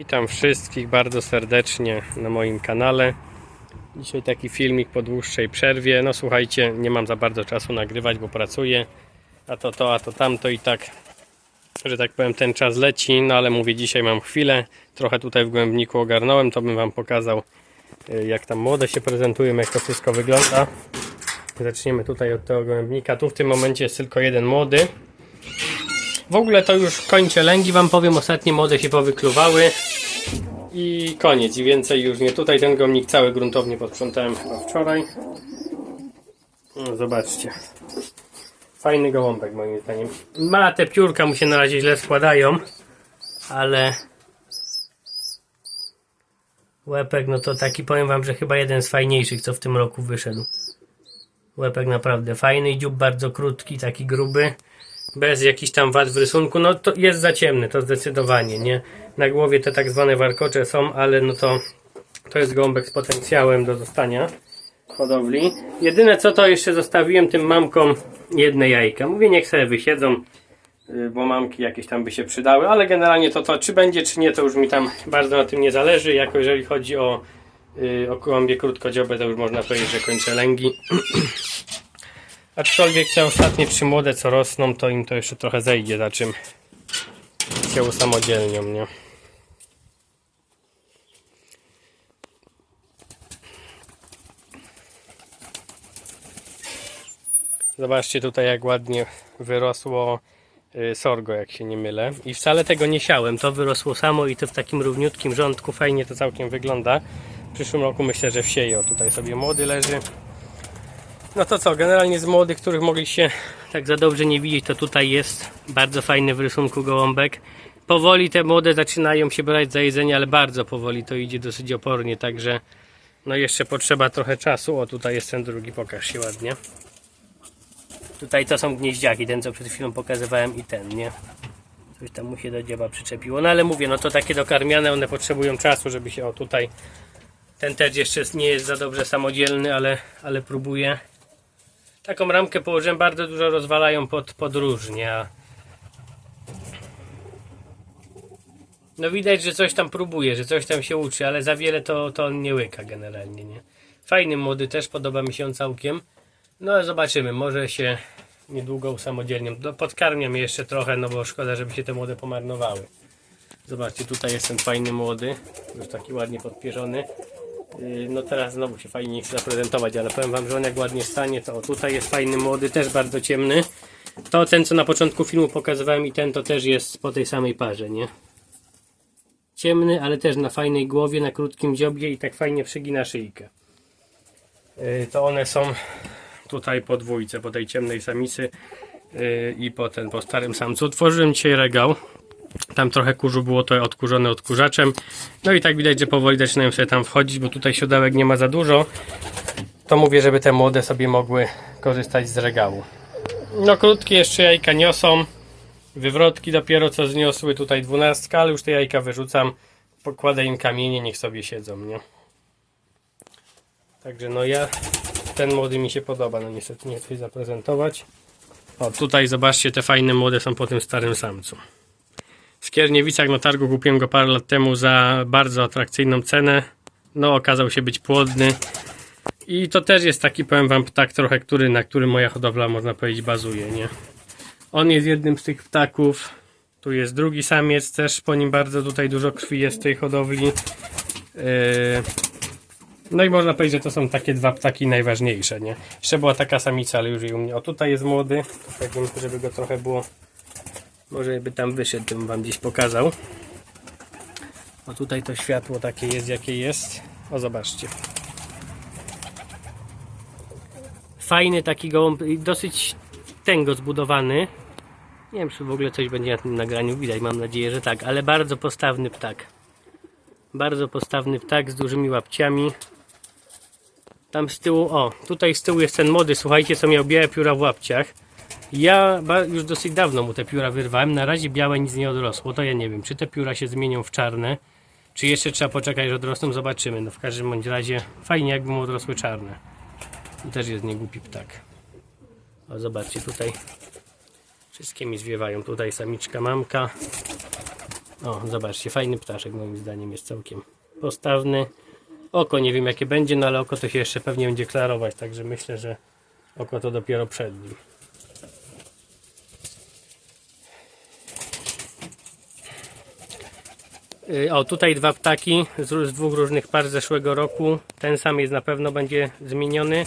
Witam wszystkich bardzo serdecznie na moim kanale. Dzisiaj taki filmik po dłuższej przerwie. No słuchajcie, nie mam za bardzo czasu nagrywać, bo pracuję. A to to, a to tamto i tak, że tak powiem, ten czas leci. No ale mówię, dzisiaj mam chwilę. Trochę tutaj w głębniku ogarnąłem, to bym Wam pokazał, y, jak tam młode się prezentują, jak to wszystko wygląda. Zaczniemy tutaj od tego głębnika. Tu w tym momencie jest tylko jeden młody. W ogóle to już kończę lęgi, wam powiem, ostatnie młode się powykluwały i koniec, i więcej już nie. Tutaj ten gomnik cały gruntownie posprzątałem chyba wczoraj. No, zobaczcie. Fajny gołąbek moim zdaniem. Ma te piórka mu się na razie źle składają, ale łepek no to taki powiem wam, że chyba jeden z fajniejszych co w tym roku wyszedł. Łepek naprawdę fajny, dziób bardzo krótki, taki gruby bez jakichś tam wad w rysunku, no to jest za ciemny, to zdecydowanie, nie? Na głowie te tak zwane warkocze są, ale no to to jest gąbek z potencjałem do zostania hodowli. Jedyne co to jeszcze zostawiłem tym mamkom jedne jajka. Mówię niech sobie wysiedzą, y, bo mamki jakieś tam by się przydały, ale generalnie to to czy będzie czy nie to już mi tam bardzo na tym nie zależy, jako jeżeli chodzi o y, o gołębie krótkodziobę to już można powiedzieć, że kończę lęgi. Aczkolwiek te ostatnie trzy młode co rosną, to im to jeszcze trochę zejdzie, za czym się usamodzielnią, nie? Zobaczcie tutaj jak ładnie wyrosło y, sorgo, jak się nie mylę. I wcale tego nie siałem, to wyrosło samo i to w takim równiutkim rządku, fajnie to całkiem wygląda. W przyszłym roku myślę, że wsieje. O, tutaj sobie młody leży. No to co, generalnie z młodych, których mogliście tak za dobrze nie widzieć, to tutaj jest bardzo fajny w rysunku gołąbek. Powoli te młode zaczynają się brać za jedzenie, ale bardzo powoli to idzie dosyć opornie, także no jeszcze potrzeba trochę czasu. O, tutaj jest ten drugi, pokaż się ładnie. Tutaj to są gnieździaki, ten co przed chwilą pokazywałem i ten, nie? Coś tam mu się do dzieła przyczepiło. No ale mówię, no to takie dokarmiane, one potrzebują czasu, żeby się o tutaj... Ten też jeszcze nie jest za dobrze samodzielny, ale, ale próbuje. Taką ramkę położyłem, bardzo dużo rozwalają pod, pod różnie. a- No widać, że coś tam próbuje, że coś tam się uczy, ale za wiele to, to on nie łyka generalnie, nie? Fajny młody też, podoba mi się on całkiem. No ale zobaczymy, może się niedługo usamodzielnią. Do- Podkarmiam je jeszcze trochę, no bo szkoda, żeby się te młode pomarnowały. Zobaczcie, tutaj jest ten fajny młody, już taki ładnie podpierzony. Yy, No teraz znowu się fajnie nie chce zaprezentować, ale powiem wam, że on jak ładnie stanie, to tutaj jest fajny młody, też bardzo ciemny. To ten, co na początku filmu pokazywałem i ten, to też jest po tej samej parze, nie? Ciemny, ale też na fajnej głowie, na krótkim dziobie i tak fajnie przygina szyjkę. Yy, To one są tutaj po dwójce, po tej ciemnej samicy yy, i po ten, po starym samcu. Otworzyłem dzisiaj regał. Tam trochę kurzu było to odkurzone odkurzaczem. No i tak widać, że powoli zaczynają sobie tam wchodzić, bo tutaj siodełek nie ma za dużo. To mówię, żeby te młode sobie mogły korzystać z regału. No krótkie jeszcze jajka niosą. Wywrotki dopiero co zniosły. Tutaj dwunastka, ale już te jajka wyrzucam. Pokładę im kamienie, niech sobie siedzą, nie? Także no ja, ten młody mi się podoba, no niestety nie chcę zaprezentować. O, tutaj zobaczcie, te fajne młode są po tym starym samcu. W Skierniewicach na targu kupiłem go parę lat temu za bardzo atrakcyjną cenę. No, okazał się być płodny. I to też jest taki, powiem wam, ptak trochę, który, na którym moja hodowla, można powiedzieć, bazuje, nie? On jest jednym z tych ptaków. Tu jest drugi samiec, też po nim bardzo tutaj dużo krwi jest w tej hodowli. Yy, No i można powiedzieć, że to są takie dwa ptaki najważniejsze, nie? Jeszcze była taka samica, ale już jej u mnie. O, tutaj jest młody. Tak żeby go trochę było może by tam wyszedł, bym wam gdzieś pokazał. O tutaj to światło takie jest, jakie jest. O zobaczcie. Fajny taki gołąb, dosyć tęgo zbudowany. Nie wiem, czy w ogóle coś będzie na tym nagraniu widać, mam nadzieję, że tak, ale bardzo postawny ptak. Bardzo postawny ptak z dużymi łapciami. Tam z tyłu, o, tutaj z tyłu jest ten młody, słuchajcie, co miał białe pióra w łapciach. Ja już dosyć dawno mu te pióra wyrwałem. Na razie białe nic nie odrosło. To ja nie wiem, czy te pióra się zmienią w czarne, czy jeszcze trzeba poczekać, że odrosną. Zobaczymy. No w każdym bądź razie fajnie, jakby mu odrosły czarne. I też jest niegłupi ptak. O, zobaczcie tutaj. Wszystkie mi zwiewają. Tutaj samiczka, mamka. O, zobaczcie, fajny ptaszek moim zdaniem jest całkiem postawny. Oko nie wiem jakie będzie, no ale oko to się jeszcze pewnie będzie klarować, także myślę, że oko to dopiero przed nim. O, tutaj dwa ptaki z, dwóch różnych par z zeszłego roku. Ten sam jest na pewno będzie zmieniony.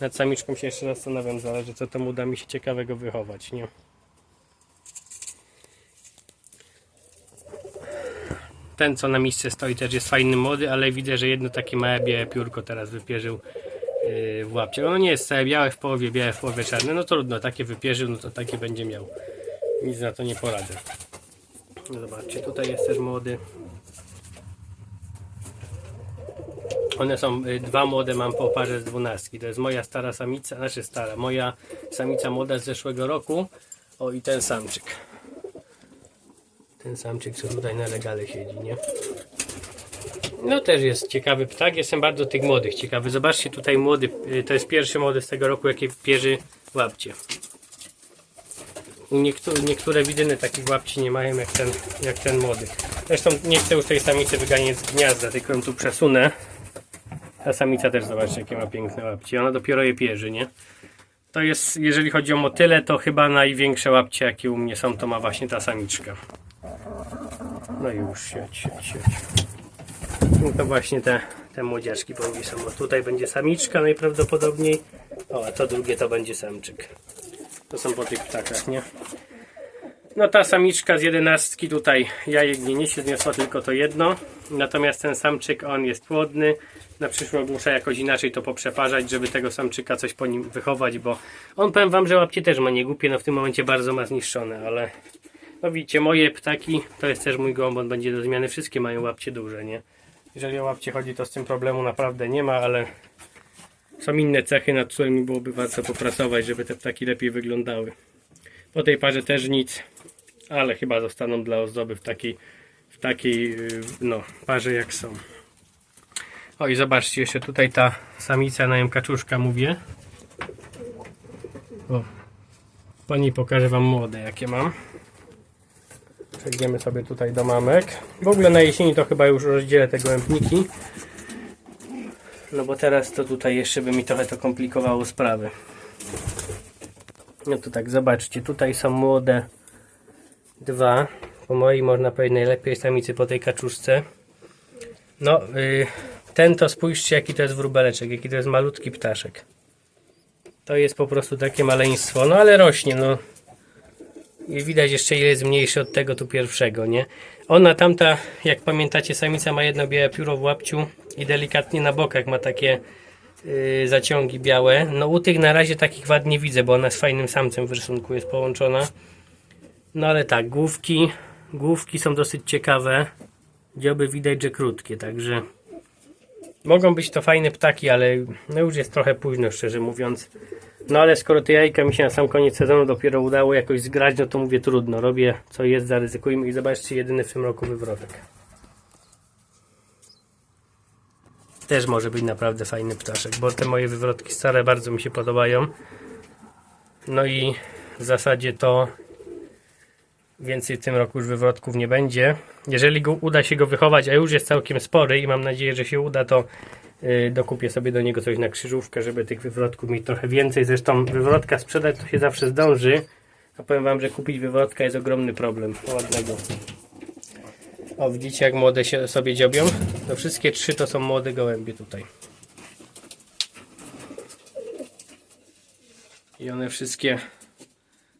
Nad samiczką się jeszcze zastanawiam, zależy co tam uda mi się ciekawego wychować, nie? Ten co na miejsce stoi też jest fajny młody, ale widzę, że jedno takie małe białe piórko teraz wypierzył yy, w łapcie. Ono nie jest całe białe w połowie, białe w połowie czarne. No trudno, takie wypierzył, no to takie będzie miał. Nic na to nie poradzę. No Zobaczcie, tutaj jest też młody. One są y, dwa młode, mam po parze z dwunastki. To jest moja stara samica, znaczy stara, moja samica młoda z zeszłego roku. O i ten samczyk. Ten samczyk, co tutaj na regale siedzi, nie? No też jest ciekawy ptak. Jestem bardzo tych młodych ciekawy. Zobaczcie tutaj młody, y, to jest pierwszy młody z tego roku, jaki pierzy łapcie. Niektóre, niektóre widyny takich łapci nie mają jak ten, jak ten młody. Zresztą nie chcę już tej samicy wyganiać z gniazda, tylko ją tu przesunę. Ta samica też zobaczcie jakie ma piękne łapcie. Ona dopiero je pierzy, nie? To jest, jeżeli chodzi o motyle, to chyba największe łapcie jakie u mnie są, to ma właśnie ta samiczka. No już sieć, sieć, sieć. No to właśnie te, te młodziaczki powinny są. Tutaj będzie samiczka najprawdopodobniej. O, a to drugie to będzie samczyk. To są po tych ptakach, nie? No ta samiczka z jedenastki tutaj jajek nie niesie, zniosła tylko to jedno. Natomiast ten samczyk, on jest płodny. Na przyszłość muszę jakoś inaczej to poprzeparzać, żeby tego samczyka coś po nim wychować, bo on powiem wam, że łapcie też ma nie głupie, no w tym momencie bardzo ma zniszczone, ale no widzicie, moje ptaki, to jest też mój gołąb, on będzie do zmiany, wszystkie mają łapcie duże, nie? Jeżeli o łapcie chodzi, to z tym problemu naprawdę nie ma, ale są inne cechy, nad którymi byłoby warto popracować, żeby te ptaki lepiej wyglądały. Po tej parze też nic, ale chyba zostaną dla ozdoby w takiej, w takiej yy, no, parze jak są. O i zobaczcie, jeszcze tutaj ta samica na kaczuszka mówię. O, pokażę Wam młode jakie mam. Przejdziemy sobie tutaj do mamek. W ogóle na jesieni to chyba już rozdzielę te gołębniki. No bo teraz to tutaj jeszcze by mi trochę to komplikowało sprawę. No to tak, zobaczcie, tutaj są młode dwa. Po mojej można powiedzieć najlepiej samicy po tej kaczuszce. No, y, ten to spójrzcie jaki to jest wróbeleczek, jaki to jest malutki ptaszek. To jest po prostu takie maleństwo, no ale rośnie, no. I widać jeszcze ile jest mniejszy od tego tu pierwszego, nie? Ona tamta, jak pamiętacie, samica ma jedno białe pióro w łapciu i delikatnie na bokach ma takie yy, zaciągi białe. No u tych na razie takich wad nie widzę, bo ona z fajnym samcem w rysunku jest połączona. No ale tak, główki, główki są dosyć ciekawe. Dzioby widać, że krótkie, także mogą być to fajne ptaki, ale no już jest trochę późno, szczerze mówiąc. No ale skoro te jajka mi się na sam koniec sezonu dopiero udało jakoś zgrać, no to mówię trudno. Robię co jest, zaryzykujmy i zobaczcie jedyny w tym roku wywrotek. Też może być naprawdę fajny ptaszek, bo te moje wywrotki stare bardzo mi się podobają. No i w zasadzie to więcej w tym roku już wywrotków nie będzie. Jeżeli go, uda się go wychować, a już jest całkiem spory i mam nadzieję, że się uda, to yy, dokupię sobie do niego coś na krzyżówkę, żeby tych wywrotków mieć trochę więcej. Zresztą wywrotka sprzedać to się zawsze zdąży. A powiem wam, że kupić wywrotka jest ogromny problem. Ładnego. O, widzicie jak młode się sobie dziobią? No wszystkie trzy to są młode gołębie tutaj. I one wszystkie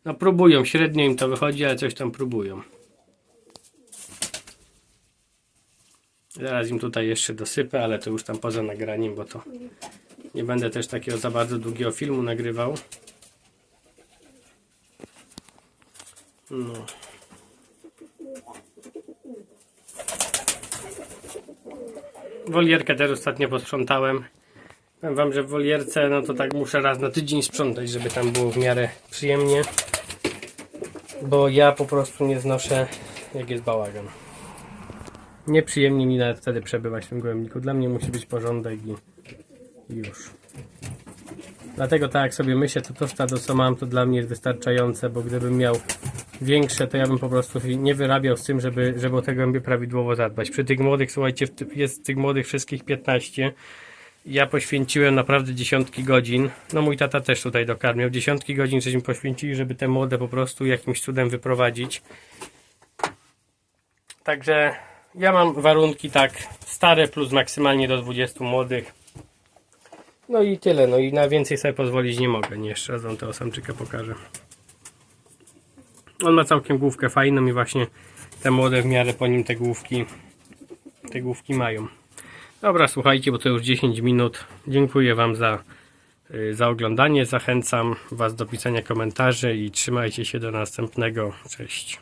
no próbują, średnio im to wychodzi, ale coś tam próbują. Zaraz im tutaj jeszcze dosypę, ale to już tam poza nagraniem, bo to nie będę też takiego za bardzo długiego filmu nagrywał. No. Wolierkę też ostatnio posprzątałem. Powiem wam, że w wolierce no to tak muszę raz na tydzień sprzątać, żeby tam było w miarę przyjemnie. Bo ja po prostu nie znoszę jak jest bałagan. Nieprzyjemnie mi nawet wtedy przebywać w tym gołębniku. Dla mnie musi być porządek i już. Dlatego tak jak sobie myślę, to to stado co mam to dla mnie jest wystarczające, bo gdybym miał większe, to ja bym po prostu nie wyrabiał z tym, żeby, żeby o te gołębie prawidłowo zadbać. Przy tych młodych, słuchajcie, jest tych młodych wszystkich 15. Ja poświęciłem naprawdę dziesiątki godzin. No mój tata też tutaj dokarmiał. Dziesiątki godzin żeśmy poświęcili, żeby te młode po prostu jakimś cudem wyprowadzić. Także ja mam warunki tak stare plus maksymalnie do 20 młodych. No i tyle. No i na więcej sobie pozwolić nie mogę. Nie, jeszcze raz wam tego samczyka pokażę. On ma całkiem główkę fajną i właśnie te młode w miarę po nim te główki te główki mają. Dobra, słuchajcie, bo to już 10 minut. Dziękuję Wam za, y, za oglądanie. Zachęcam Was do pisania komentarzy i trzymajcie się do następnego. Cześć.